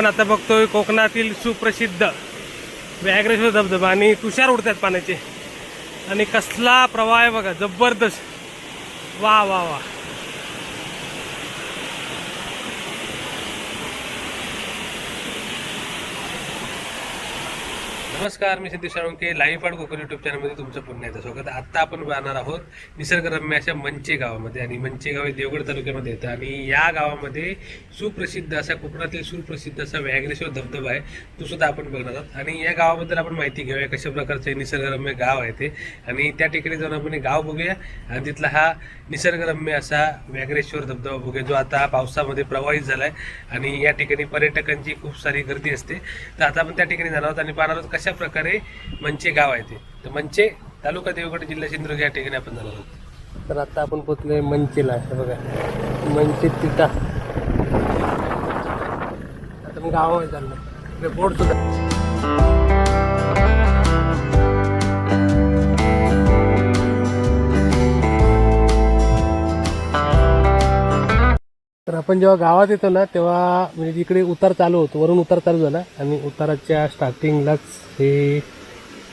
आपण आता बघतोय कोकणातील सुप्रसिद्ध व्याघ्रेश्वर धबधबा आणि तुषार उडतात पाण्याचे. आणि कसला प्रवाह आहे बघा जबरदस्त. वा वा वा. नमस्कार मी सिद्धेश साळुंके लाईव्ह पाड कोकण युट्यूब चॅनलमध्ये तुमचं पुन्हा एकदा स्वागत. आत्ता आपण जाणार आहोत निसर्गरम्य अशा मंचे गावामध्ये आणि मंचे गाव हे देवगड तालुक्यामध्ये येतं आणि या गावामध्ये सुप्रसिद्ध असा कोकणातील सुप्रसिद्ध असा व्याघ्रेश्वर धबधबा आहे तो सुद्धा आपण बघणार आहोत. आणि या गावाबद्दल आपण माहिती घेऊया कशा प्रकारचं हे निसर्गरम्य गाव आहे ते. आणि त्या ठिकाणी जाऊन आपण हे गाव बघूया आणि तिथला हा निसर्गरम्य असा व्याघ्रेश्वर धबधबा बघूया जो आता पावसामध्ये प्रवाहित झाला आहे आणि या ठिकाणी पर्यटकांची खूप सारी गर्दी असते. तर आता आपण त्या ठिकाणी जाणार आहोत आणि पाहणार आहोत कशा प्रकारे मंचे गाव आहे ते. तर मंचे तालुका देवगड जिल्हा सिंधुदुर्ग या ठिकाणी आपण जाणार आहोत. तर आता आपण पोचलोय मंचेला हे बघा. मंचे तिटा. आता मग गावामध्ये चाललो बोर्ड सुद्धा तर आपण जेव्हा गावात येतो ना तेव्हा म्हणजे इकडे उतार चालू होतो वरून उतार चालू झाला. आणि उताराच्या स्टार्टिंगलाच हे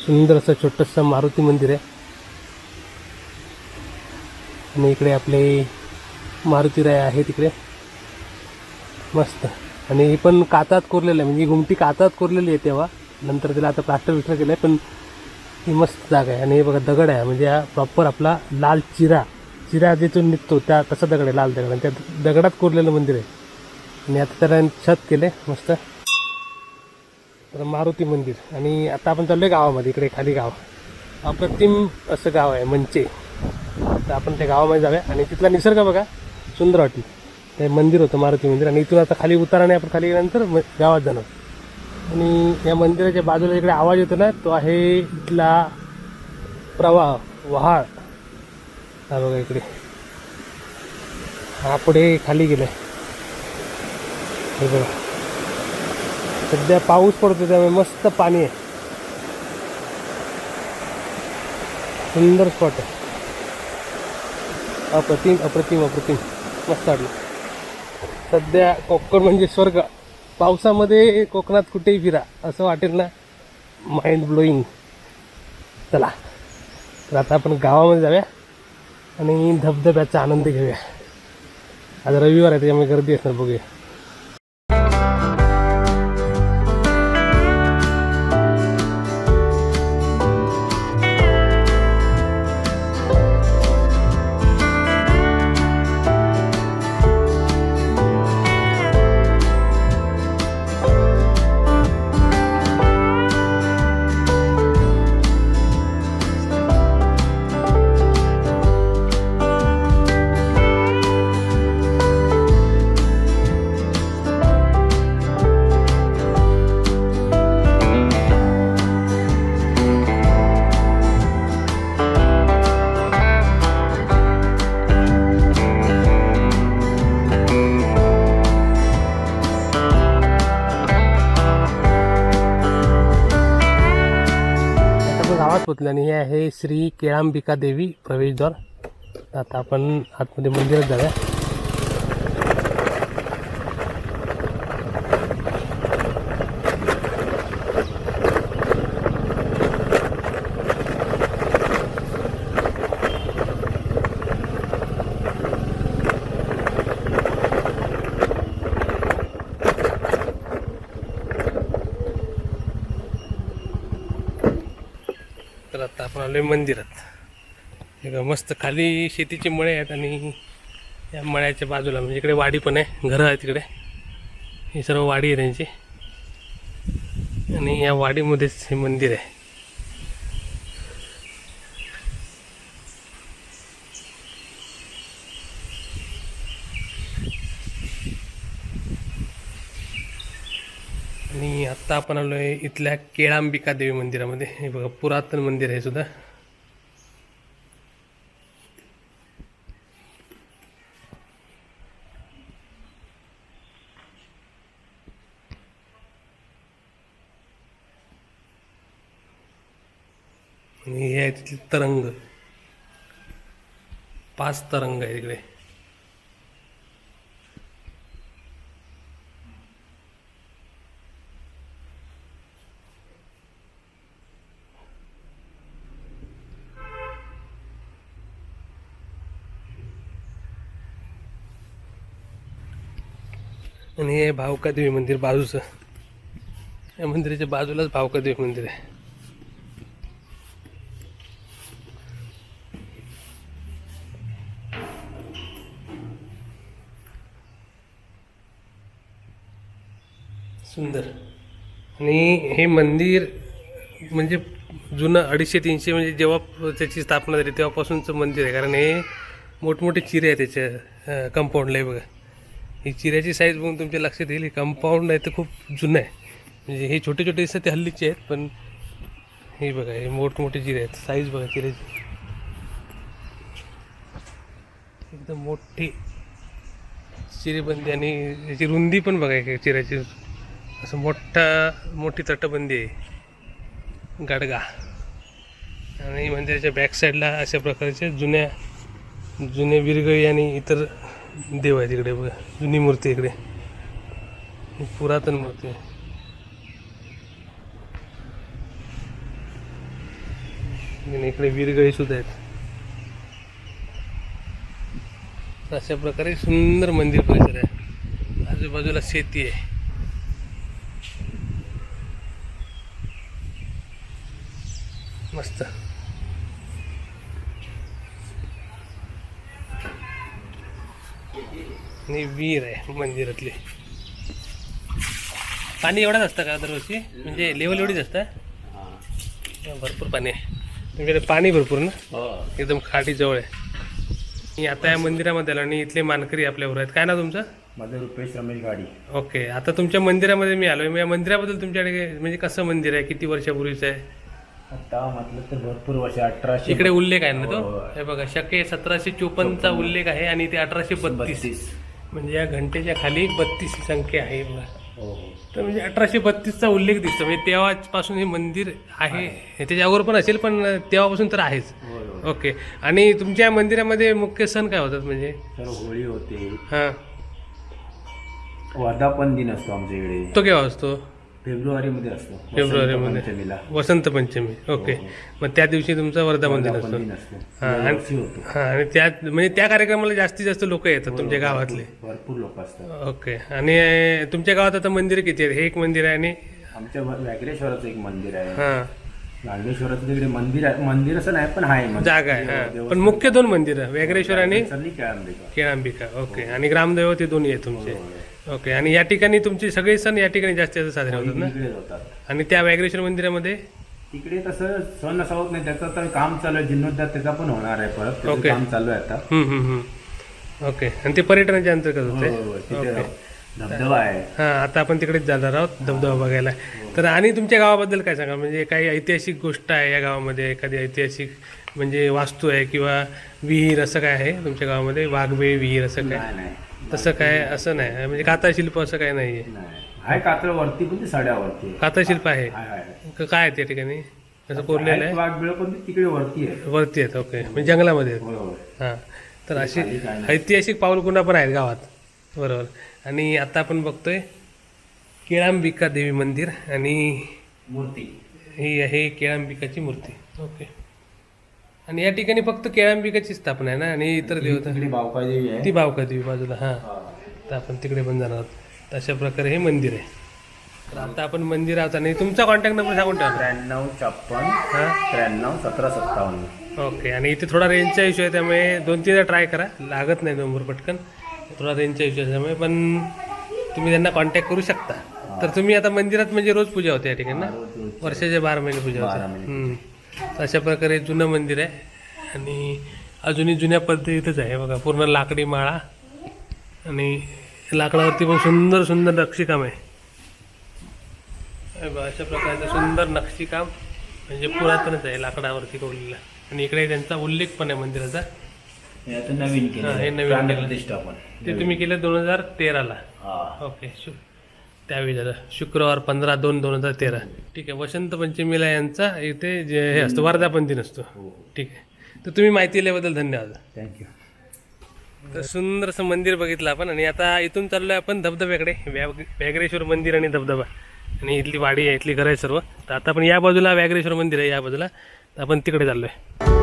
सुंदर असं छोटंसं मारुती मंदिर आहे. आणि इकडे आपले मारुती राय आहे तिकडे. मस्त. आणि हे पण कातात कोरलेलं आहे. म्हणजे घुमटी कातात कोरलेली आहे तेव्हा. नंतर त्याला आता प्लास्टर विस्टर केलं आहे पण ही मस्त जागा आहे. आणि हे बघा दगड आहे. म्हणजे हा प्रॉपर आपला लाल चिरा. चिरा जिथून निघतो त्या तसा दगड आहे? लाल दगड. आणि त्या दगडात कोरलेलं मंदिर आहे. आणि आता त्याला छत केले मस्त. तर मारुती मंदिर. आणि आता आपण चाललोय गावामध्ये इकडे खाली गाव. अप्रतिम असं गाव आहे मंचे. तर आपण त्या गावामध्ये जाऊया. आणि तिथला निसर्ग बघा सुंदर वाटली ते मंदिर होतं मारुती मंदिर. आणि इथून आता खाली उताराने आपण खाली गेल्यानंतर गावात जाणार. आणि या मंदिराच्या बाजूला इकडे आवाज येतो ना तो आहे इथला प्रवाह वहाळ. हा बघा इकडे. हा पुढे खाली गेलाय. हे बघा. सध्या पाऊस पडतो त्यामुळे मस्त पाणी आहे. सुंदर स्पॉट आहे. अप्रतिम अप्रतिम अप्रतिम. मस्त वाटलं. सध्या कोकण म्हणजे स्वर्ग. पावसामध्ये कोकणात कुठेही फिरा. असं वाटेल ना? माइंड ब्लोईंग चला. तर आता आपण गावामध्ये जाऊया. आणि धबधब्याचा आनंद घेऊया. आज रविवार आहे त्याच्यामुळे गर्दी असणार बघूया. श्री केळांबिका देवी प्रवेशद्वार. आता आपण आतमध्ये मंदिरात जाऊया तर आता मंदिरात. हे मस्त खाली शेतीचे मळे आहेत आणि या मळ्याच्या बाजूला म्हणजे इकडे वाडी पण आहे घरं आहेत तिकडे. ही सर्व वाडी आहे त्यांची. आणि या वाडीमध्येच हे मंदिर आहे. आणि आत्ता आपण आलोय इथल्या केळांबिका देवी मंदिरामध्ये. हे बघा पुरातन मंदिर आहे सुद्धा. आणि हे आहे तिथले तरंग. पाच तरंग आहे तिकडे आणि हे भावकादेवी मंदिर बाजूचं. या मंदिराच्या बाजूलाच भावकादेवी मंदिर आहे. सुंदर. आणि हे मंदिर म्हणजे जुनं अडीचशे तीनशे म्हणजे जेव्हा त्याची स्थापना झाली तेव्हापासूनचं मंदिर आहे. कारण हे मोठमोठे चिरे आहे त्याच्या कंपाऊंडला बघा. ही चिऱ्याची साईज बघून तुमच्या लक्षात येईल कंपाऊंड आहे तर खूप जुनं आहे. म्हणजे हे छोटे छोटे दिसतात ते हल्लीचे आहेत पण हे बघा हे मोठमोठे चिरे आहेत. साईज बघा चिऱ्याची. एकदम मोठी चिरेबंदी आणि याची रुंदी पण बघा एक चिऱ्याची. असं मोठा मोठी तटबंदी आहे. गाडगा. आणि मंदिराच्या बॅक साईडला अशा प्रकारच्या जुन्या जुने विरगळी आणि इतर देव आहे तिकडे जुनी मूर्ती आहे इकडे. पुरातन मूर्ती. आहे आणि इकडे विरगळी सुद्धा आहेत. अशा प्रकारे सुंदर मंदिर परिसर आहे. आजूबाजूला शेती आहे मस्त आणि विहीर आहे मंदिरातली. पाणी एवढंच असतं का दरवर्षी? म्हणजे लेवल एवढीच असतं? भरपूर पाणी आहे. तुमच्याकडे पाणी भरपूर ना? एकदम खाडी जवळ आहे. मी आता या मंदिरामध्ये आलो आणि इथले मानकरी आपल्याबरोबर आहेत. काय ना तुमचं? माझं रुपेश रमेश गाडी ओके. आता तुमच्या मंदिरामध्ये मी आलो मी या मंदिराबद्दल तुमच्याकडे म्हणजे कसं मंदिर आहे? किती वर्षापूर्वीचं आहे? आता म्हटलं तर भरपूर वर्ष अठराशे इकडे उल्लेख आहे ना तो? हो. हे बघा शके सतराशे चोपन्नचा उल्लेख आहे आणि ते अठराशे बत्तीस. म्हणजे या घंटेच्या खाली बत्तीस ही संख्या आहे बघा. हो हो. तर म्हणजे अठराशे बत्तीसचा उल्लेख दिसतो. म्हणजे तेव्हापासून हे मंदिर आहे. त्याच्या अगोदर पण असेल पण तेव्हापासून तर आहेच. ओके. आणि तुमच्या मंदिरामध्ये मुख्य सण काय होतात म्हणजे? होळी होते. हां. वर्धापन दिन असतो आमच्या इकडे. तो केव्हा असतो? फेब्रुवारी मध्ये असतो फेब्रुवारीमध्ये. पंचमीला. वसंत पंचमी. ओके. मग त्या दिवशी तुमचा वर्धापन दिन असतो. वर्धापन दिन असतो. हा, आणि- दरवर्षी होतो. हां आणि त्यात म्हणजे त्या कार्यक्रमाला जास्तीत जास्त लोक येतात तुमच्या गावातले. भरपूर लोक असतात. ओके. आणि अं, तुमच्या गावात आता मंदिर किती आहेत? हे एक मंदिर आहे आणि आमच्या व- व्याघ्रेश्वराचं एक मंदिर आहे. हां. नागेश्वराचं तिकडे मंदिर आहे. मंदिर असं नाही पण आहे मंदिर. जागा आहे हां. पण मुख्य दोन मंदिरं व्याघ्रेश्वर आणि चालली काय केळांबिका ओके. आणि ग्रामदैवत हे दोन्ही आहेत तुमचे. ओके आणि या ठिकाणी तुमचे सगळे सण या ठिकाणी जास्तीत जास्त साजरे होतात ना? होतात. आणि त्या व्याघ्रेश्वर मंदिरामध्ये? तिकडे तसं सण असा होत नाही त्याचं तर काम चालू आहे जीर्णोद्धार त्याचा पण होणार आहे परत त्याचं ओके. काम चालू आहे आता. हम्म, हम्म, हम्म. ओके आणि ते पर्यटनाच्या अंतर्गत होते हो, हो, तिथे धबधबा आहे. हां आता आपण तिकडेच जाणार आहोत धबधबा बघायला. तर आणि तुमच्या गावाबद्दल काय सांगा म्हणजे काही ऐतिहासिक गोष्ट आहे या गावामध्ये? एखादी ऐतिहासिक म्हणजे वास्तू आहे किंवा विहीर असं काय आहे तुमच्या गावामध्ये? वाघबे विहीर असं काय? नाही नाही. तसं काय असं नाही. म्हणजे काताशिल्प असं काय नाही आहे नाही. आहे कात्र वरती पण ते साड्यावरती आहे. काताशिल्प आहे. आहे, आहे. क- काय आहे त्या ठिकाणी? असं कोरलेलं आहे? वाघबिळ पण ते तिकडे वरती आहे वरती आहेत ओके. म्हणजे जंगलामध्ये आहेत. होय होय. हां. तर अशी खाली काय नाही. ऐतिहासिक पाऊलकुंडा पण आहेत गावात. बरोबर. आणि आता आपण बघतोय केळांबिका देवी मंदिर आणि मूर्ती. ही आहे केळांबिकाची मूर्ती. ओके. आणि या ठिकाणी फक्त केळांबिकाची स्थापना आहे ना आणि इतर देवता आहे. ती बावका देवी बाजूला हां. तर आपण तिकडे पण जाणार आहोत. अशा प्रकारे हे मंदिर आहे. तर आता आपण मंदिर आहोत आणि तुमचा कॉन्टॅक्ट नंबर सांगून ठेवा. त्र्याण्णव छप्पन हां? त्र्याण्णव सतरा सत्तावन्न. ओके आणि इथे थोडा रेंजचा इश्यू आहे त्यामुळे दोन तीनदा ट्राय करा. लागत नाही नंबर पटकन. थोडा रेंजचा इश्यू असल्यामुळे पण तुम्ही त्यांना कॉन्टॅक्ट करू शकता. तर तुम्ही आता मंदिरात म्हणजे रोज पूजा होते या ठिकाणी ना. वर्षाचे बारा महिने पूजा होते. अशा प्रकारे जुनं मंदिर आहे. आणि अजूनही जुन्या पद्धतीतच आहे. बघा पूर्ण लाकडी माळा आणि लाकडावरती पण सुंदर सुंदर नक्षीकाम आहे. बघा, अशा प्रकारचं सुंदर नक्षीकाम म्हणजे पुरातनच आहे लाकडावरती कोरलेलं आणि इकडे त्यांचा उल्लेख पण आहे मंदिराचा. हे नवीन हा, नवीन ते तुम्ही केलं दोन हजार तेराला. ओके शु त्यावेळी झालं. शुक्रवार पंधरा दोन दोन हजार तेरा. ठीक आहे. वसंत पंचमीला यांचा इथे जे हे असतं वर्धापन दिन असतो. हो. ठीक आहे. तर तुम्ही माहिती दिल्याबद्दल धन्यवाद. थँक्यू तर सुंदर असं मंदिर बघितलं आपण आणि आता इथून चाललो आहे आपण धबधब्याकडे. व्याग व्याघ्रेश्वर मंदिर आणि धबधबा. आणि इथली वाडी आहे इथली घरं आहे सर्व. तर आता आपण या बाजूला व्याघ्रेश्वर मंदिर आहे या बाजूला. आपण तिकडे चाललो आहे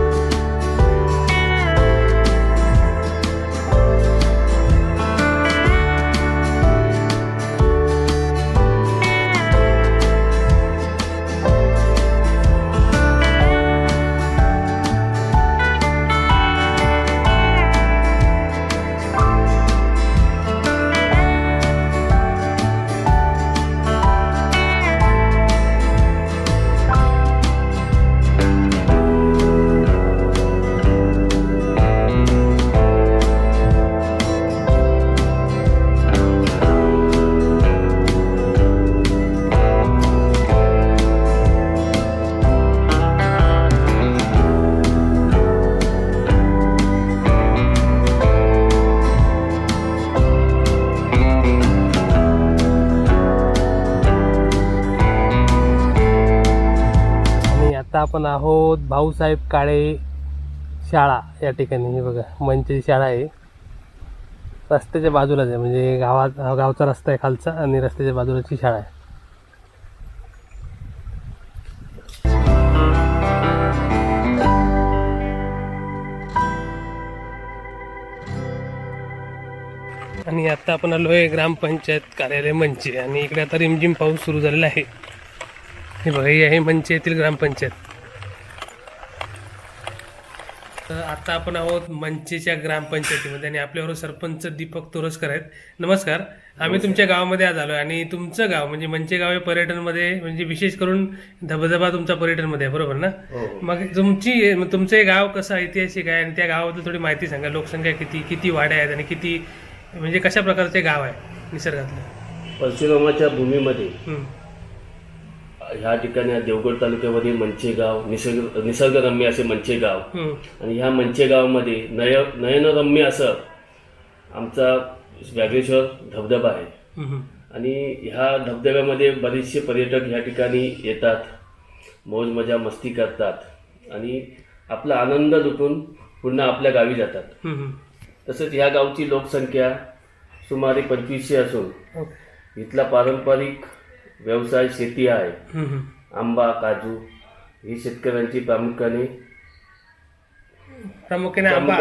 आपण आहोत भाऊसाहेब काळे शाळा या ठिकाणी. हे बघा मंचची शाळा आहे. रस्त्याच्या बाजूलाच आहे म्हणजे गावात गावचा रस्ता आहे खालचा आणि रस्त्याच्या बाजूलाची शाळा आहे. आणि आता आपण आलो आहे ग्रामपंचायत कार्यालय मंचे. आणि इकडे आता रिमझिम पाऊस सुरू झालेला आहे. हे बघा ही आहे मंचे येथील ग्रामपंचायत. तर आता आपण आहोत मंचेच्या ग्रामपंचायतीमध्ये आणि आपल्याबरोबर सरपंच दीपक तोरसकर आहेत. नमस्कार. आम्ही तुमच्या गावामध्ये आज आलो आणि तुमचं गाव म्हणजे मंचे गाव हे पर्यटनमध्ये म्हणजे विशेष करून धबधबा तुमचा पर्यटनमध्ये आहे बरोबर ना? मग तुमची तुमचं हे गाव कसं ऐतिहासिक आहे आणि त्या गावाबद्दल थोडी माहिती सांगा. लोकसंख्या किती किती वाड्या आहेत आणि किती म्हणजे कशा प्रकारचे गाव आहे निसर्गातलं? परशुरामाच्या भूमीमध्ये. ह्या ठिकाणी हा देवगड तालुक्यामध्ये मंचेगाव निसर्ग निसर्गरम्य असे मंचेगाव. आणि ह्या मंचेगावमध्ये नय नयनरम्य असं आमचा व्याघ्रेश्वर धबधबा आहे. आणि ह्या धबधब्यामध्ये बरेचसे पर्यटक ह्या ठिकाणी येतात मौज मजा मस्ती करतात आणि आपला आनंद लुटून पुन्हा आपल्या गावी जातात. तसंच ह्या गावची लोकसंख्या सुमारे पंचवीसशे असून ओके. इथला पारंपरिक व्यवसाय शेती आहे. आंबा काजू ही शेतकऱ्यांची प्रामुख्याने प्रामुख्याने आंबा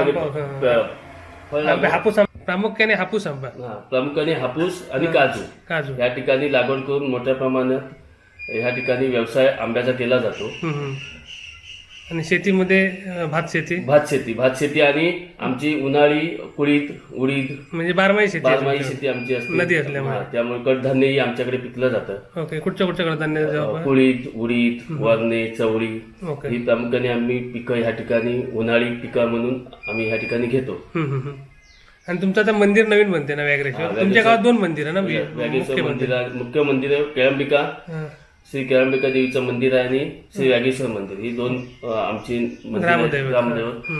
हापूस प्रामुख्याने हापूस आंबा. प्रामुख्याने हापूस आणि काजू. काजू. या ठिकाणी लागवड करून मोठ्या प्रमाणात ह्या ठिकाणी व्यवसाय आंब्याचा केला जातो. आणि शेतीमध्ये भात शेती? भात शेती. भात शेती आणि आमची उन्हाळी कुळीत उडीद. म्हणजे बारमाही शेती बारमाही. शेती आमची असते. नदी असल्यामुळे. हा, त्यामुळे कडधान्यही आमच्याकडे पिकलं जातं. ओके कुठच्या कुठच्या कडधान्य कुळीत उडीद वरणे चवळी. ओके. ही प्रामुख्याने आम्ही पिकं ह्या ठिकाणी उन्हाळी पिकं म्हणून आम्ही ह्या ठिकाणी घेतो. हम्म, हम्म, हम्म. आणि तुमचं आता मंदिर नवीन बनते ना व्याघ्रेश्वर? तुमच्या गावात दोन मंदिर आहे ना वि- व्यागेश्वर मुख्य मंदिर मुख्य मंदिर आहे केळंबिका. हा. श्री केळंबिका देवीचं मंदिर आहे आणि श्री व्यागेश्वर मंदिर. ही दोन आमची मंदिर. ग्रामदैवत.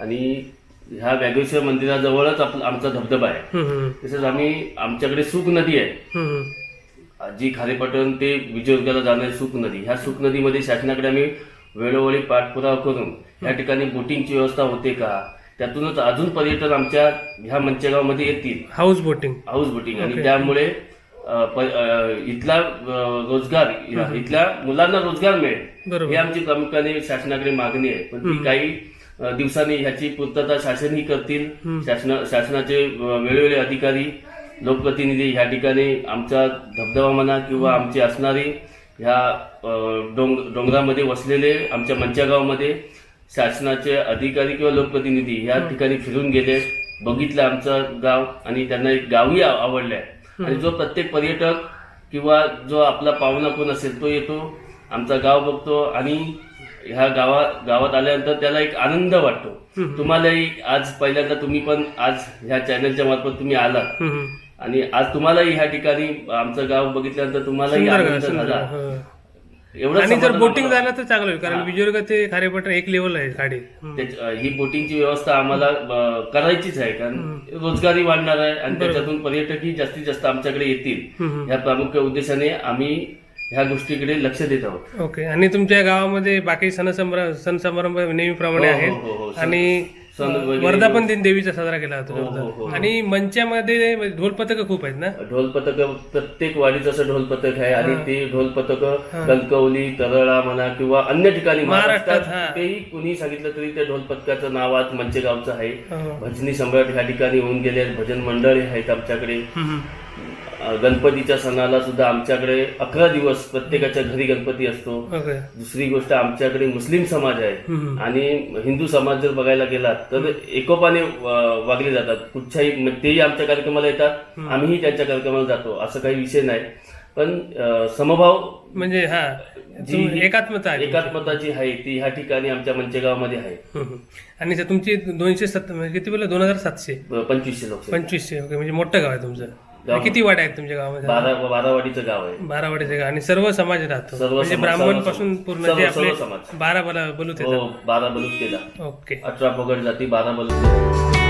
आणि ह्या व्यागेश्वर मंदिराजवळच आपला आमचा धबधबा आहे. तसंच आम्ही आमच्याकडे सुक नदी आहे. जी खारेपाटण ते विजयदुर्गाला जाणारी सुक नदी. ह्या सुक नदीमध्ये शासनाकडे आम्ही वेळोवेळी पाठपुरावा करून या ठिकाणी बोटिंगची व्यवस्था होते का? त्यातूनच अजून पर्यटन आमच्या ह्या मंचेगावमध्ये येतील. हाऊस बोटिंग हाऊस बोटिंग आणि त्यामुळे इथला रोजगार इथल्या मुलांना रोजगार मिळेल. ही आमची प्रामुख्याने शासनाकडे मागणी आहे. पण ती काही दिवसांनी ह्याची पूर्तता शासनही करतील. शासन शासनाचे वेळोवेळी अधिकारी लोकप्रतिनिधी ह्या ठिकाणी आमचा धबधबा म्हणा किंवा आमची असणारी ह्या डोंग डोंगरामध्ये वसलेले आमच्या मंच्या गावामध्ये शासनाचे अधिकारी किंवा लोकप्रतिनिधी ह्या ठिकाणी फिरून गेले बघितलं आमचं गाव आणि त्यांना एक गावही आव- आवडलंय. आणि जो प्रत्येक पर्यटक किंवा जो आपला पाहुणा कोण असेल तो येतो आमचा गाव बघतो आणि ह्या गावा गावात आल्यानंतर त्याला एक आनंद वाटतो तुम्हालाही आज पहिल्यांदा तुम्ही पण आज ह्या चॅनलच्या मार्फत तुम्ही आलात. आणि आज तुम्हालाही ह्या ठिकाणी आमचं गाव बघितल्यानंतर तुम्हालाही आनंद झाला. एवढं आणि जर समाधान बोटिंग मला- झालं तर चांगलं होईल कारण विजयदुर्ग ते खारेपटण एक लेवल आहे हम्म. त्याच- ही बोटिंगची व्यवस्था आम्हाला अ, करायचीच आहे कारण रोजगारी वाढणार आहे आणि त्याच्यातून पर्यटकही जास्तीत जास्त आमच्याकडे येतील. हम्म, ह्या प्रामुख्य उद्देशाने आम्ही ह्या गोष्टीकडे लक्ष देत आहोत. ओके. आणि तुमच्या गावामध्ये बाकी सण समारंभ सण समारंभ नेहमीप्रमाणे हो, हो, आहेत. हो, हो. सण- आणि वगैरे- वर्धापन दिन देवीचा साजरा केला हो, हो, हो. होता आणि मंच्यामध्ये ढोल पथक खूप आहेत ना? ढोल पथक प्रत्येक वाडीचं असं ढोल पथक आहे आणि ते ढोल पथक कणकवली तरळा म्हणा किंवा अन्य ठिकाणी महाराष्ट्रात, हा. तेही कुणी सांगितलं तरी त्या ढोल पथकाचं नाव आज मंचेगावचं आहे. हो. भजनी सम्राट ह्या ठिकाणी होऊन गेले. भजन मंडळी आहेत आमच्याकडे. गणपतीच्या सणाला सुद्धा आमच्याकडे अकरा दिवस प्रत्येकाच्या घरी गणपती असतो. दुसरी गोष्ट आमच्याकडे मुस्लिम समाज आहे. आणि हिंदू समाज जर बघायला गेलात तर एकोपाने वागले जातात. कुठच्याही तेही आमच्या कार्यक्रमाला येतात. आम्हीही त्यांच्या कार्यक्रमाला जातो. असं काही विषय नाही. पण समभाव म्हणजे हा जी- एकात्मता आहे. एकात्मता जी आहे ती ह्या ठिकाणी आमच्या मंचेगावमध्ये आहे. आणि तुमची दोनशे सत्तर किती बोलला? दोन हजार सातशे. पंचवीसशे लोक पंचवीसशे म्हणजे मोठं गाव आहे तुमचं. किती वाड्या आहेत तुमच्या गावामध्ये? बारा बारावाडीचं गाव आहे. बारा वाड्याचे गाव. आणि सर्व समाज राहतो. सर्व म्हणजे समाज, ब्राह्मण सर्वपासून समाज. पूर्ण जे सर्व आपले समाज. बारा बला बलूत हो येतात. बारा बलूत केला ओके. अठरा पगड जाती बारा बलूत.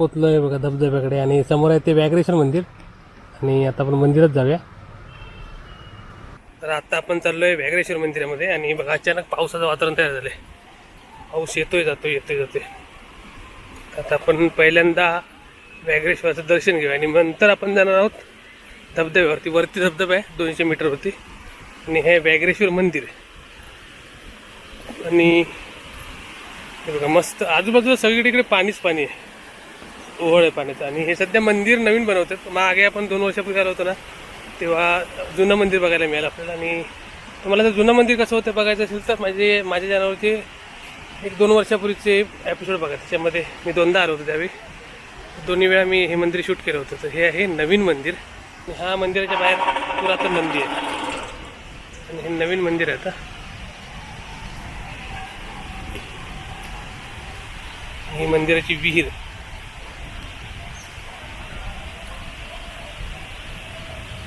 पोचलोय बघा धबधब्याकडे आणि समोर आहे ते व्याघ्रेश्वर मंदिर. आणि आता आपण मंदिरात जाऊया. तर आता आपण चाललोय व्याघ्रेश्वर मंदिरामध्ये आणि बघा अचानक पावसाचं वातावरण तयार झालंय. पाऊस येतोय जातोय येतोय जातोय. आता आपण पहिल्यांदा व्याघ्रेश्वराचं दर्शन घेऊया आणि नंतर आपण जाणार आहोत धबधब्यावरती. वरती धबधबा आहे दोनशे मीटरवरती आणि हे व्याघ्रेश्वर मंदिर आहे. आणि हे बघा मस्त. आजूबाजूला सगळीकडे पाणीच पाणी आहे. ओहळ आहे पाण्याचं. आणि हे सध्या मंदिर नवीन बनवतात मागे आपण दोन वर्षापूर्वी आलो होतो ना तेव्हा जुनं मंदिर बघायला मिळालं आपल्याला. आणि तुम्हाला जर जुनं मंदिर कसं होतं बघायचं असेल तर माझे माझ्या चॅनलवरचे एक दोन वर्षापूर्वीचे एपिसोड बघा त्याच्यामध्ये मी दोनदा आलो होतो त्यावेळी. दोन्ही वेळा मी हे मंदिर शूट केलं होतं. तर हे आहे नवीन मंदिर. हा मंदिराच्या बाहेर पुरातन मंदिर आहे. आणि हे नवीन मंदिर आहे आता. ही मंदिराची विहीर.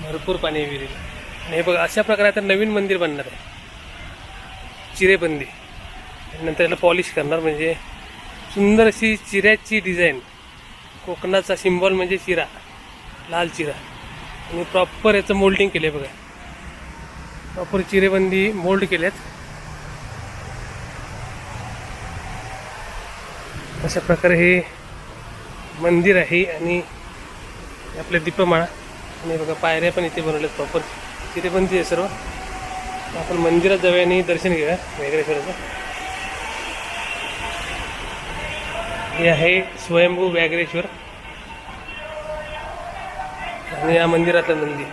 भरपूर पाणी आहे विहिरीला. आणि हे बघा अशा प्रकारे आता नवीन मंदिर बनणार आहे. चिरेबंदी. नंतर याला पॉलिश करणार म्हणजे सुंदर अशी चिऱ्याची डिझाईन कोकणाचा सिम्बॉल म्हणजे चिरा लाल चिरा. आणि प्रॉपर याचं मोल्डिंग केलं आहे बघा. प्रॉपर चिरेबंदी मोल्ड केल्यात. अशा प्रकारे हे मंदिर आहे आणि आपले दीपमाळा. आणि बघा पायऱ्या पण इथे बनवल्यात प्रॉपर तिथे पण ते सर्व. आपण मंदिरात जाऊया आणि दर्शन घेऊया व्याघ्रेश्वराचं हे आहे स्वयंभू व्याघ्रेश्वर. आणि या मंदिरातलं मंदिर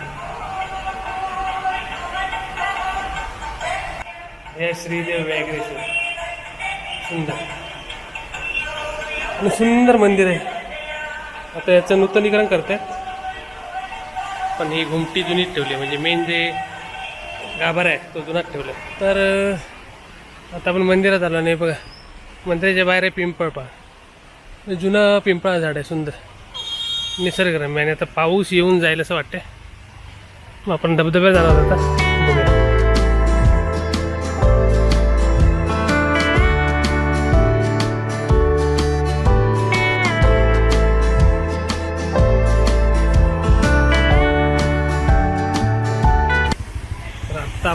हे श्रीदेव व्याघ्रेश्वर. सुंदर. आणि सुंदर मंदिर आहे. आता याचं नूतनीकरण करतायत. पण ही घुमटी जुनीच ठेवली आहे. म्हणजे मेन जे गाभारा आहे तो जुनाच ठेवला आहे. तर आता आपण मंदिरात आलो नाही बघा मंदिराच्या बाहेर आहे पिंपळ पा जुनं पिंपळा झाड आहे सुंदर. निसर्गरम्य आणि आता पाऊस येऊन जाईल असं वाटतंय. मग आपण धबधब्यात जाणार आता.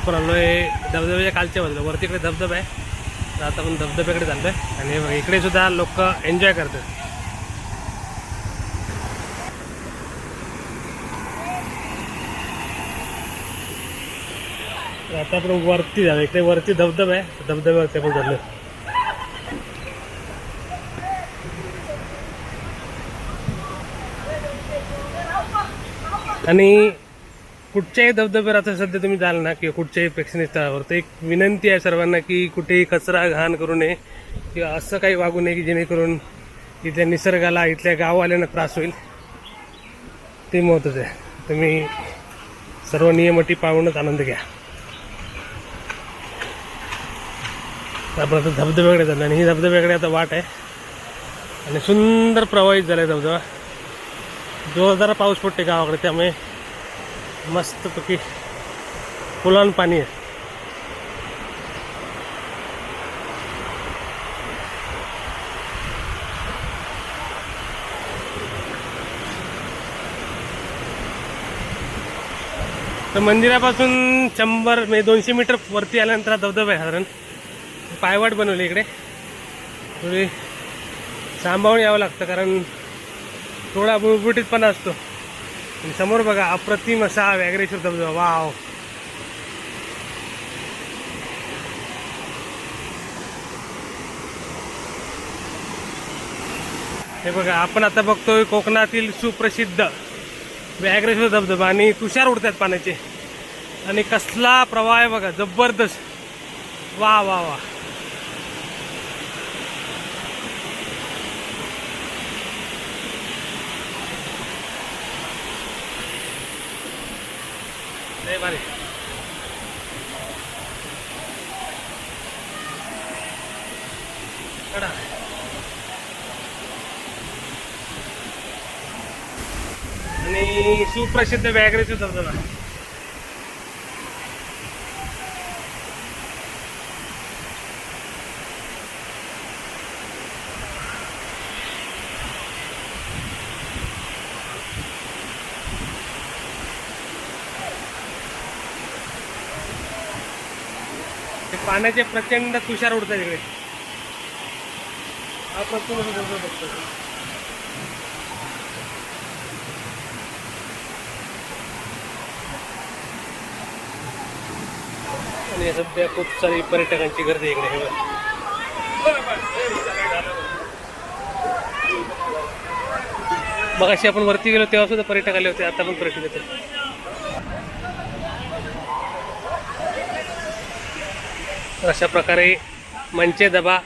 आपण आलो आहे धबधब्याच्या कालच्या बाजूला वरती इकडे धबधबा आहे. तर आता आपण धबधब्याकडे चाललो आहे आणि इकडे सुद्धा लोक एन्जॉय करतात. आता आपण वरती जाऊ इकडे वरती धबधबा आहे. धबधब्यावरती आपण झालो आणि कुठच्याही धबधब्यावर आता सध्या तुम्ही जाल ना किंवा कुठच्याही प्रेक्षणीय स्थळावर तर एक विनंती आहे सर्वांना की कुठेही कचरा घाण करू नये किंवा असं काही वागू नये की जेणेकरून इथल्या निसर्गाला इथल्या गाववाल्यांना त्रास होईल. ते महत्त्वाचं आहे. तुम्ही सर्व नियम अटी पाळूनच आनंद घ्या. आपण आता धबधब्याकडे चाललो आणि ही धबधब्याकडे आता वाट आहे. आणि सुंदर प्रवाहित झाला आहे धबधबा. जोरदार पाऊस पडते गावाकडे त्यामुळे मस्तपैकी फुलान पाणी आहे. तर मंदिरापासून शंभर म्हणजे दोनशे मीटर वरती आल्यानंतर हा धबधबा आहे साधारण पायवाट बनवली इकडे. थोडी सांभाळून यावं लागतं कारण थोडा बुळबुटीतपणा असतो. आणि समोर बघा अप्रतिम असा व्याघ्रेश्वर धबधबा. वाव. हे बघा आपण आता बघतोय कोकणातील सुप्रसिद्ध व्याघ्रेश्वर धबधबा आणि तुषार उडतात पाण्याचे. आणि कसला प्रवाह आहे बघा जबरदस्त. वा वा वा. लय भारी कडा. आणि सुप्रसिद्ध व्याघ्रेश्वर धबधबा पाण्याचे प्रचंड तुषार उडतात इकडे. हा प्रचंड बघतो आणि सध्या खूप सारी पर्यटकांची गर्दी आहे इकडे हे मग अशी आपण वरती गेलो तेव्हा सुद्धा पर्यटक आले होते आता पण पर्यटक येते तर अशा प्रकारे मंचे दबा